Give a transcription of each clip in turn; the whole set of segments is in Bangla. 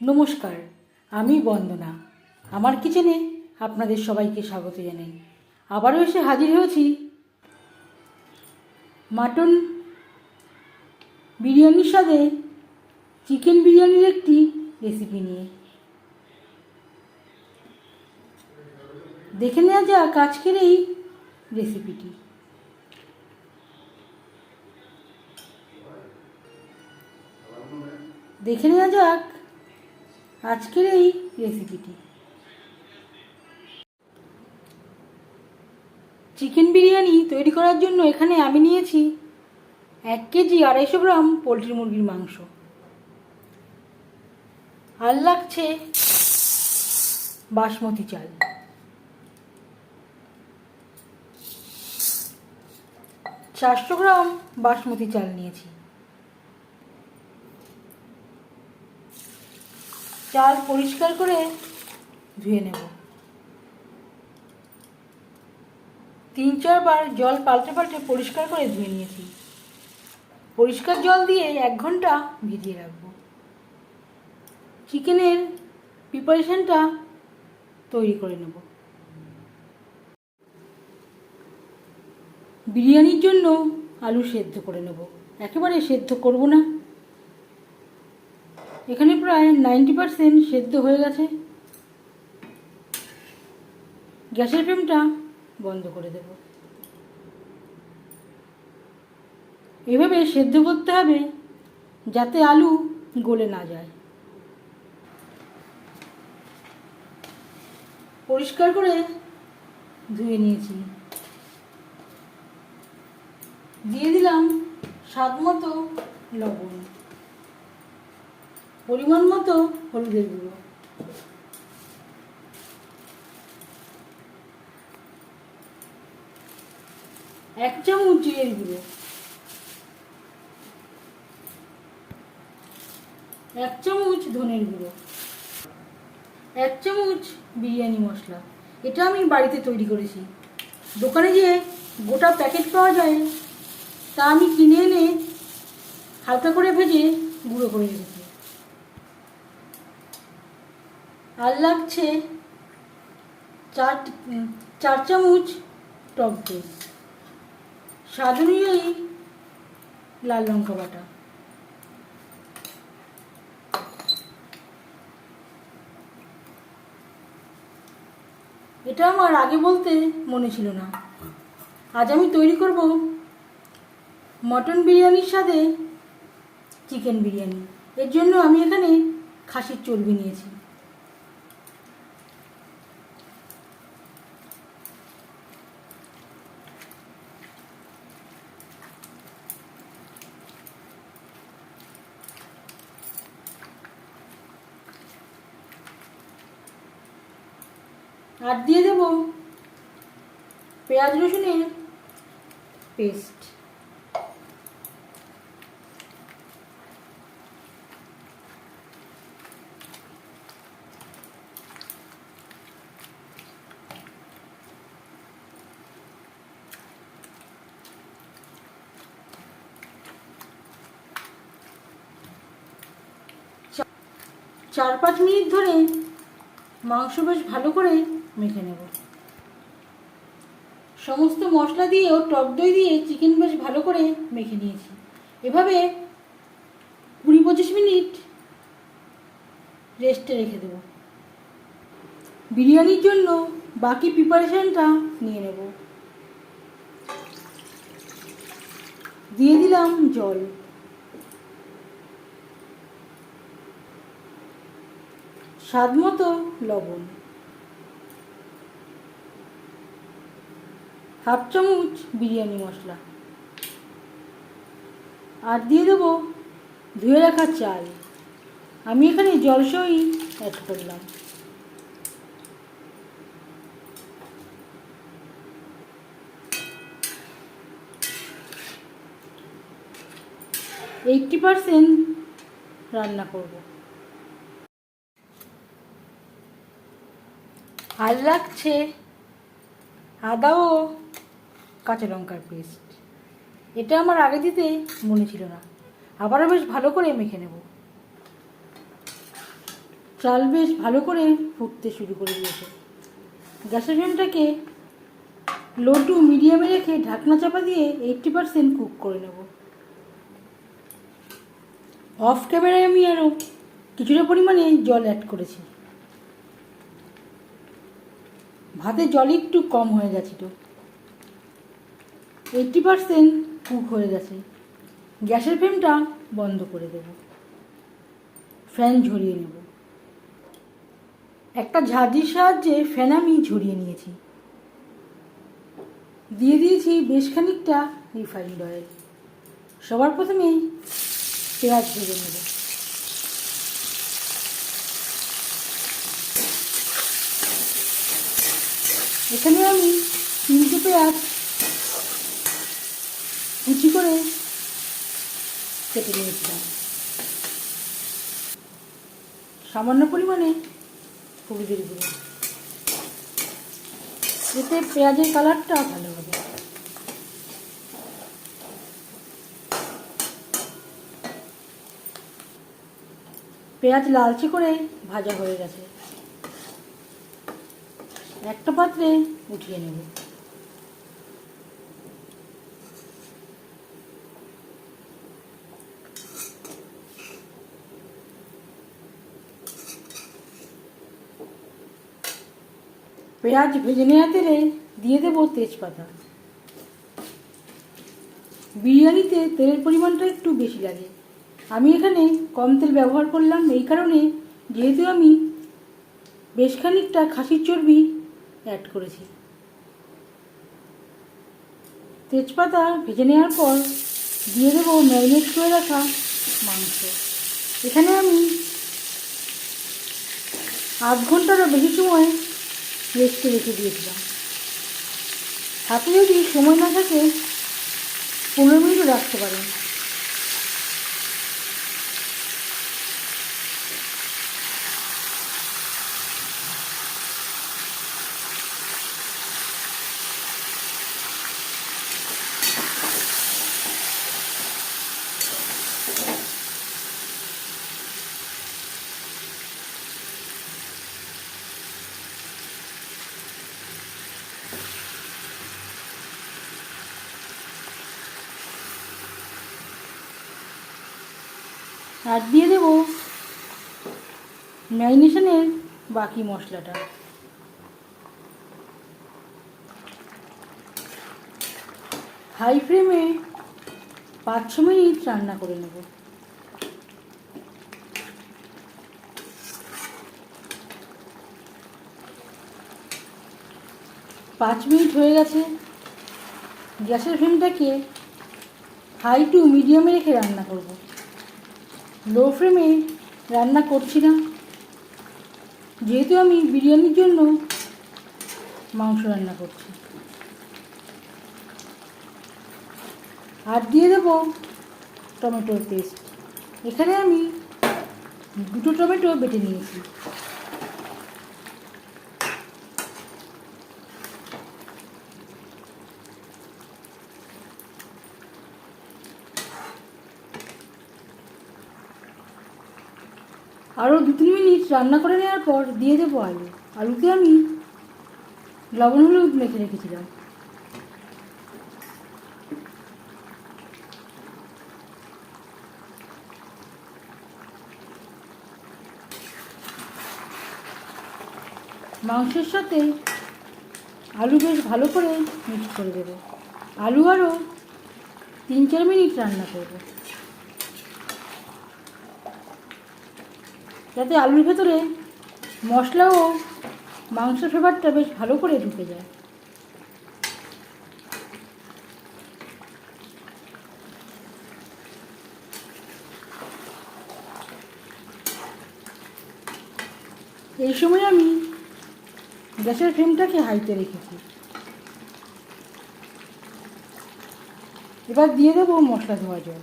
নমস্কার, আমি বন্দনা। আমার কিচেনে আপনাদের সবাইকে স্বাগত জানাই। আবারও এসে হাজির হয়েছি মাটন বিরিয়ানির সাথে চিকেন বিরিয়ানির একটি রেসিপি নিয়ে। দেখে নেওয়া যাক আজকের এই রেসিপিটি দেখে নেওয়া যাক আজকের এই রেসিপিটি চিকেন বিরিয়ানি তৈরি করার জন্য এখানে আমি নিয়েছি এক কেজি আড়াইশো গ্রাম পোলট্রি মুরগির মাংস। আর লাগছে বাসমতি চাল। চারশো গ্রাম বাসমতি চাল নিয়েছি। চাল পরিষ্কার করে ধুয়ে নেব। তিন চারবার জল পাল্টে পাল্টে পরিষ্কার করে ধুয়ে নিয়েছি। পরিষ্কার জল দিয়ে এক ঘণ্টা ভিজিয়ে রাখব। চিকেনের প্রিপারেশনটা তৈরি করে নেব। বিরিয়ানির জন্য আলু সেদ্ধ করে নেব। একেবারে সেদ্ধ করব না। এখানে প্রায় নাইনটি পারসেন্ট সেদ্ধ হয়ে গেছে। গ্যাসের ফ্লেমটা বন্ধ করে দেব। এভাবে সেদ্ধ করতে হবে যাতে আলু গলে না যায়। পরিষ্কার করে ধুয়ে নিয়েছি। দিয়ে দিলাম স্বাদ মতো লবণ। পরিমাণ মতো হলুদের গুঁড়ো। এক চামচ জিরের গুঁড়ো। এক চামচ ধনের গুঁড়ো। এক চামচ বিরিয়ানি মশলা। এটা আমি বাড়িতে তৈরি করেছি। দোকানে যে গোটা প্যাকেট পাওয়া যায়, তা আমি কিনে এনে হালকা করে ভেজে গুঁড়ো করে রেখেছি আর লাগছে চার চার চামচ টক দই। স্বাদ অনুযায়ী লাল লঙ্কা বাটা। এটা আমার আগে বলতে মনে ছিল না। আজ আমি তৈরি করব মটন বিরিয়ানির সাথে চিকেন বিরিয়ানি। এর জন্য আমি এখানে খাসির চর্বি নিয়েছি আর দিয়ে দেব পেঁয়াজ রসুনের পেস্ট। চার পাঁচ মিনিট ধরে মাংস বেশ ভালো করে মেখে নেব। সমস্ত মশলা দিয়ে ও টক দই দিয়ে চিকেন বেশ ভালো করে মেখে নিয়েছি। এভাবে কুড়ি পঁচিশ মিনিট রেস্টে রেখে দেব। বিরিয়ানির জন্য বাকি প্রিপারেশানটা নিয়ে নেব। দিয়ে দিলাম জল। স্বাদ মতো লবণ। হাফ চামচ বিরিয়ানি মশলা। আর দিয়ে দেবো ধুয়ে রাখা চাল। আমি এখানে জলসই অ্যাড করলাম। এইটটি পারসেন্ট রান্না করব। আর লাগছে আদা ও কাঁচা লঙ্কার পেস্ট এটা আমার আগে দিতে মনে ছিল না। আবারও বেশ ভালো করে মেখে নেব। চাল বেশ ভালো করে ফুটতে শুরু করে দিয়েছে। গ্যাসের ফ্লেমটাকে লো টু মিডিয়ামে রেখে ঢাকনা চাপা দিয়ে এইটটি পারসেন্ট কুক করে নেব। অফ ক্যামেরায় আমি আরও কিছুটা পরিমাণে জল অ্যাড করেছি। ভাতে জল একটু কম হয়ে গেছিল এইটটি পারসেন্ট কুক হয়ে গেছে। গ্যাসের ফ্লেমটা বন্ধ করে দেব। ফ্যান ঝরিয়ে নেব। একটা ঝাঁঝির সাহায্যে ফ্যান আমি ঝরিয়ে নিয়েছি। দিয়ে দিয়েছি বেশ খানিকটা রিফাইন্ড অয়েল সবার প্রথমেই পেঁয়াজ ভেজে নেব। এখানে আমি তিনটে পেঁয়াজ করে কেটে নিয়েছিলাম। সামান্য পরিমাণে হলুদের গুঁড়ো। এতে পেঁয়াজের কালারটা ভালো হবে। পেঁয়াজ লালচে করে ভাজা হয়ে গেছে। একটা পাত্রে উঠিয়ে নেব। পেঁয়াজ ভেজে নেওয়া তেলে দিয়ে দেবো তেজপাতা। বিরিয়ানিতে তেলের পরিমাণটা একটু বেশি লাগে। আমি এখানে কম তেল ব্যবহার করলাম এই কারণে যেহেতু আমি বেশ খানিকটা খাসির চর্বি অ্যাড করেছি। তেজপাতা ভেজে নেওয়ার পর দিয়ে দেবো ম্যারিনেট করে রাখা মাংস। এখানে আমি আধ ঘন্টারও বেশি সময় রেস্টে রেখে দিয়েছিলাম। হাতে যদি সময় না থাকে পনেরো মিনিটও রাখতে পারেন। আর দিয়ে দেব ম্যারিনেশনের বাকি মশলাটা। হাই ফ্লেমে পাঁচ ছ মিনিট রান্না করে নেব। পাঁচ মিনিট হয়ে গেছে। গ্যাসের ফ্লেমটাকে হাই টু মিডিয়ামে রেখে রান্না করব। লো ফ্লেমে রান্না করছি না। যেহেতু আমি বিরিয়ানির জন্য মাংস রান্না করছি। আর দিয়ে দেব টমেটোর পেস্ট। এখানে আমি দুটো টমেটো বেটে নিয়েছি। আরও দু তিন মিনিট রান্না করে নেওয়ার পর দিয়ে দেবো আলু। আলুকে আমি লবণ হলুদ মেখে রেখেছিলাম। মাংসের সাথে আলু বেশ ভালো করে মিক্স করে দেবো। আলু আরও তিন চার মিনিট রান্না করব। যাতে আলুর ভেতরে মশলা ও মাংস ফ্লেভারটা বেশ ভালো করে ঢুকে যায়। এই সময় আমি গ্যাসের ফ্লেমটাকে হাইতে রেখেছি। এবার দিয়ে দেবো মশলা ধোয়া জল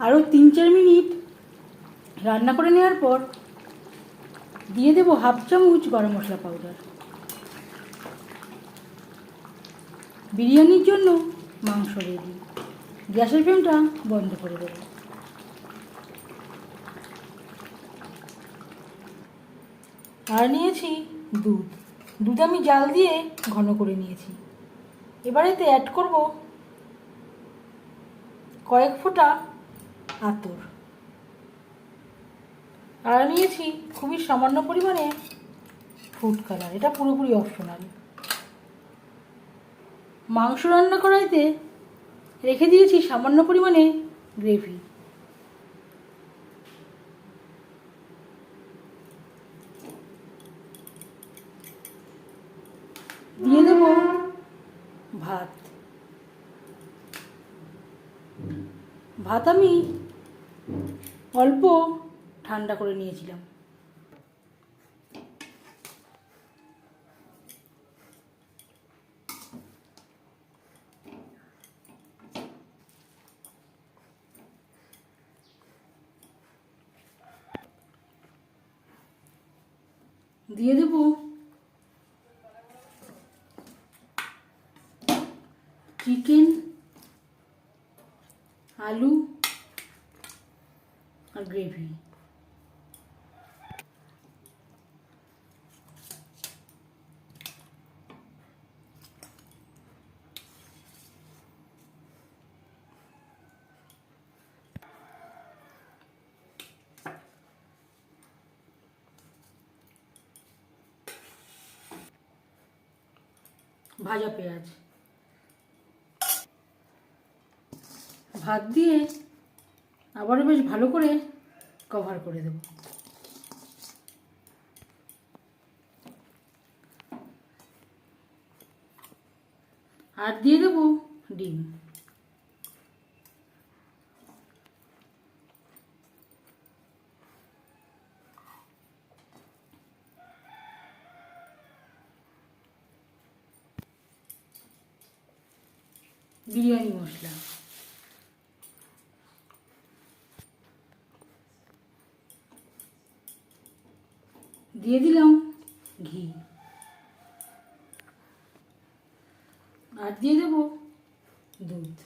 আরও তিন চার মিনিট রান্না করে নেওয়ার পর দিয়ে দেবো হাফ চামচ গরম মশলা পাউডার বিরিয়ানির জন্য মাংস রেডি গ্যাসের ফ্লেমটা বন্ধ করে দেবো। আর নিয়েছি দুধ। দুধ আমি জাল দিয়ে ঘন করে নিয়েছি। এবারেতে অ্যাড করব কয়েক ফোঁটা আতর। আর নিয়েছি, খুবই সামান্য পরিমাণে। ফুড কালার এটা পুরোপুরি অপশনাল মাংস রান্না করাইতে রেখে দিয়েছি সামান্য পরিমাণে গ্রেভি দিয়ে দেবো ভাত। ভাত আমি অল্প ঠান্ডা করে নিয়েছিলাম। দিয়ে দেবো। চিকেন আলু আর গ্রেভি। ভাজা পেঁয়াজ। ভাত দিয়ে আবারও বেশ ভালো করে কভার করে দেব। আর দিয়ে দেবো ডিম। বিরিয়ানি মশলা দিয়ে দিলাম ঘি আর দিয়ে দেবো দুধ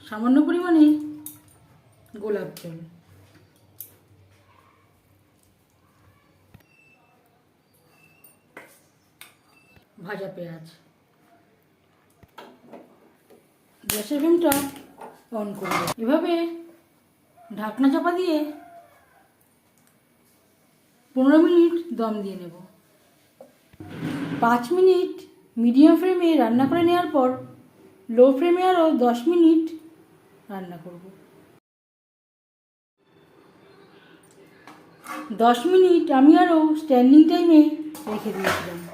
সামান্য পরিমাণে গোলাপ জল ভাজা পেঁয়াজ। গ্যাসের ফ্লেমটা অন করে এভাবে ঢাকনা চাপা দিয়ে পনেরো মিনিট দম দিয়ে নেব। পাঁচ মিনিট মিডিয়াম ফ্লেমে রান্না করে নেওয়ার পর লো ফ্লেমে আরও দশ মিনিট রান্না করব। দশ মিনিট আমি আরও স্ট্যান্ডিং টাইমে রেখে দিয়েছিলাম।